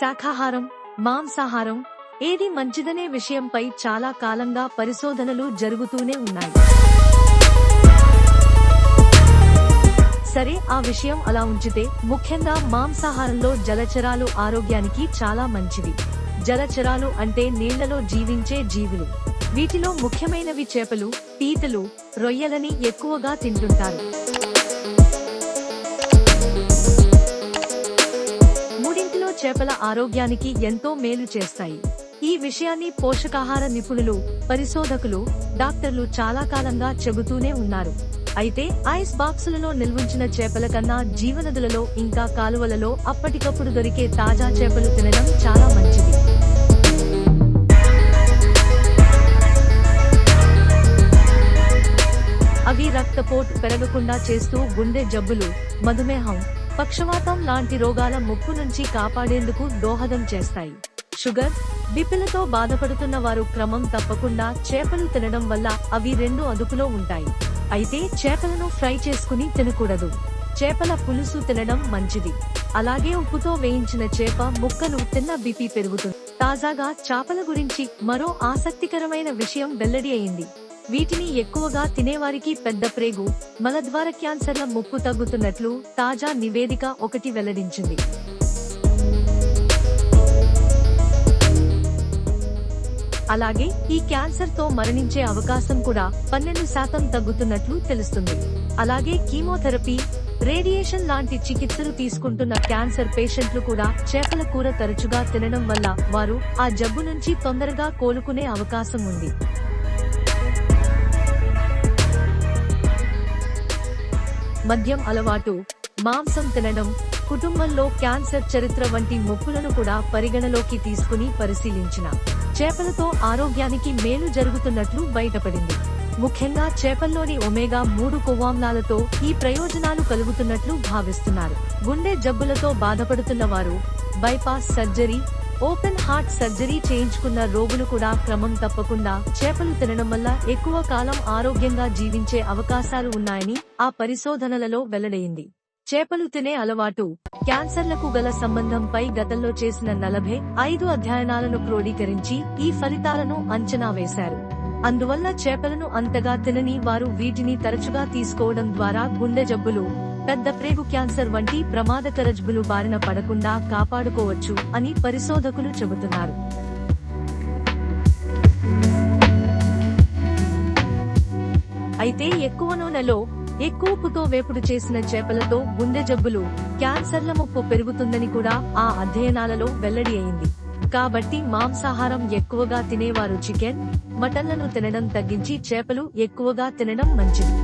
శాఖాహారం మాంసాహారం ఏది మంచిదనే విషయంపై చాలా కాలంగా పరిశోధనలు జరుగుతూనే ఉన్నాయి. సరే ఆ విషయం అలా ఉంచితే ముఖ్యంగా మాంసాహారంలో జలచరాలు ఆరోగ్యానికి చాలా మంచిది. జలచరాలు అంటే నీళ్ళలో జీవించే జీవులు. వీటిలో ముఖ్యమైనవి చేపలు పీతలు రొయ్యలని ఎక్కువగా తింటుంటారు. ఆరోగ్యానికి ఎంతో మేలు చేస్తాయి. ఈ విషయాన్ని పోషకాహార నిపుణులు పరిశోధకులు డాక్టర్లు చాలా కాలంగా చెబుతూనే ఉన్నారు. అయితే ఐస్ బాక్సులలో నిల్వుంచిన చేపల కన్నా జీవనదులలో ఇంకా కాలువలలో అప్పటికప్పుడు దొరికే తాజా చేపలు తినడం చాలా మంచిది. అవి రక్తపోటు పెరగకుండా చేస్తూ గుండె జబ్బులు మధుమేహం పక్షవాతం లాంటి రోగాల ముప్పు నుంచి కాపాడేందుకు దోహదం చేస్తాయి. షుగర్ బిపిలతో బాధపడుతున్న వారు క్రమం తప్పకుండా చేపలు తినడం వల్ల అవి రెండు అదుపులో ఉంటాయి. అయితే చేపలను ఫ్రై చేసుకుని తినకూడదు. చేపల పులుసు తినడం మంచిది. అలాగే ఉప్పుతో వేయించిన చేప ముక్కలు తిన్న బిపి పెరుగుతుంది. తాజాగా చేపల గురించి మరో ఆసక్తికరమైన విషయం వెల్లడి అయింది. వీటిని ఎక్కువగా తినేవారికి పెద్ద ప్రేగు మలద్వార క్యాన్సర్ల ముప్పు తగ్గుతున్నట్లు తాజా నివేదిక ఒకటి వెల్లడించింది. అలాగే ఈ క్యాన్సర్తో మరణించే అవకాశం కూడా పన్నెండు శాతం తగ్గుతున్నట్లు తెలుస్తుంది. అలాగే కీమోథెరపీ రేడియేషన్ లాంటి చికిత్సలు తీసుకుంటున్న క్యాన్సర్ పేషెంట్లు కూడా చేపల కూర తరచుగా తినడం వల్ల వారు ఆ జబ్బు నుంచి తొందరగా కోలుకునే అవకాశం ఉంది. మద్యం అలవాటు మాంసం తినడం కుటుంబంలో క్యాన్సర్ చరిత్ర వంటి ముప్పులను కూడా పరిగణలోకి తీసుకుని పరిశీలించిన చేపలతో ఆరోగ్యానికి మేలు జరుగుతున్నట్లు బయటపడింది. ముఖ్యంగా చేపల్లోని ఒమేగా మూడు కొవ్వాంలాలతో ఈ ప్రయోజనాలు కలుగుతున్నట్లు భావిస్తున్నారు. గుండె జబ్బులతో బాధపడుతున్న వారు bypass surgery open heart surgery చేయించుకున్న రోగులు కూడా క్రమం తప్పకుండా చేపలు తినడం వల్ల ఎక్కువ కాలం ఆరోగ్యంగా జీవించే అవకాశాలు ఉన్నాయని ఆ పరిశోధనలలో వెల్లడైంది. చేపలు తినే అలవాటు క్యాన్సర్లకు గల సంబంధంపై గతంలో చేసిన నలభై ఐదు అధ్యయనాలను క్రోడీకరించి ఈ ఫలితాలను అంచనా వేశారు. అందువల్ల చేపలను అంతగా తినని వారు వీటిని తరచుగా తీసుకోవడం ద్వారా గుండె జబ్బులు పెద్ద ప్రేగు క్యాన్సర్ వంటి ప్రమాదకర జబ్బులు బారిన పడకుండా కాపాడుకోవచ్చు అని పరిశోధకులు చెబుతున్నారు. అయితే ఎక్కువ నూనెలో ఎక్కువ ఉప్పుతో వేపుడు చేసిన చేపలతో గుండె జబ్బులు క్యాన్సర్ల ముప్పు పెరుగుతుందని కూడా ఆ అధ్యయనాలలో వెల్లడి అయింది. కాబట్టి మాంసాహారం ఎక్కువగా తినేవారు చికెన్ మటన్లను తినడం తగ్గించి చేపలు ఎక్కువగా తినడం మంచిది.